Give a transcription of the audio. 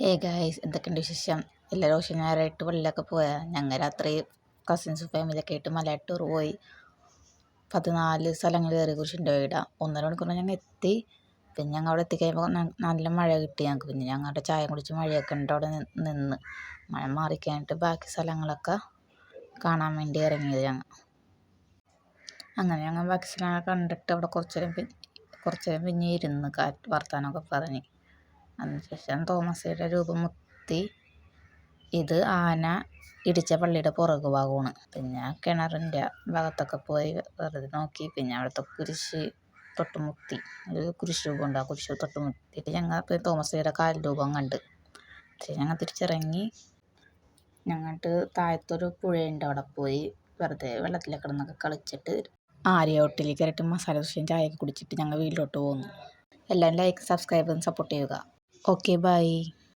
ഏ ഗായ്സ് എന്തൊക്കെയുണ്ട് വിശേഷം? എല്ലാവരും ഓഷൻ ഞായറായിട്ട് പള്ളിയിലൊക്കെ പോയാൽ ഞങ്ങൾ രാത്രി കസിൻസ് ഫാമിലിയൊക്കെ ആയിട്ട് മല ടൂർ പോയി. പതിനാല് സ്ഥലങ്ങൾ കയറി കുറിച്ചുണ്ട് വീട. ഒന്നര മണിക്കൂർ ഞങ്ങൾ എത്തി. പിന്നെ ഞങ്ങൾ അവിടെ എത്തിക്കഴിയുമ്പോൾ നല്ല മഴ കിട്ടി ഞങ്ങൾക്ക് പിന്നെ ഞങ്ങളുടെ ചായ കുടിച്ച് മഴയൊക്കെ ഉണ്ട് അവിടെ നിന്ന്. മഴ മാറിക്കാനായിട്ട് ബാക്കി സ്ഥലങ്ങളൊക്കെ കാണാൻ വേണ്ടി ഇറങ്ങിയത് ഞങ്ങൾ അങ്ങനെ ഞങ്ങൾ ബാക്കി സ്ഥലങ്ങളൊക്കെ കണ്ടിട്ട് അവിടെ കുറച്ചു നേരം കുറച്ച് നേരം പിന്നെ ഇരുന്ന് കാറ്റ് വർത്താനമൊക്കെ പറഞ്ഞ്. അതിനുശേഷം തോമസയുടെ രൂപം മുത്തി ഇത് ആന ഇടിച്ച പള്ളിയുടെ പുറകു ഭാഗമാണ്. പിന്നെ കിണറിന്റെ ഭാഗത്തൊക്കെ പോയി വെറുതെ നോക്കി. പിന്നെ അവിടുത്തെ കുരിശ് തൊട്ടുമുത്തി ഒരു കുരിശ് രൂപം ഉണ്ട് ആ കുരിശ് തൊട്ടുമുത്തിയിട്ട് ഞങ്ങൾ തോമസയുടെ കാൽ രൂപം കണ്ട്. പക്ഷേ ഞങ്ങൾ തിരിച്ചിറങ്ങി ഞങ്ങട്ട് താഴത്തൊരു പുഴയുണ്ട്. അവിടെ പോയി വെറുതെ വെള്ളത്തിലൊക്കെ കിടന്നൊക്കെ കളിച്ചിട്ട് ആര്യ കയറിയിട്ട് മസാല ദോശയും ചായയൊക്കെ കുടിച്ചിട്ട് ഞങ്ങൾ വീട്ടിലോട്ട് പോന്നു. എല്ലാവരും ലൈക്ക് സബ്സ്ക്രൈബ് സപ്പോർട്ട് ചെയ്യുക. Okay bye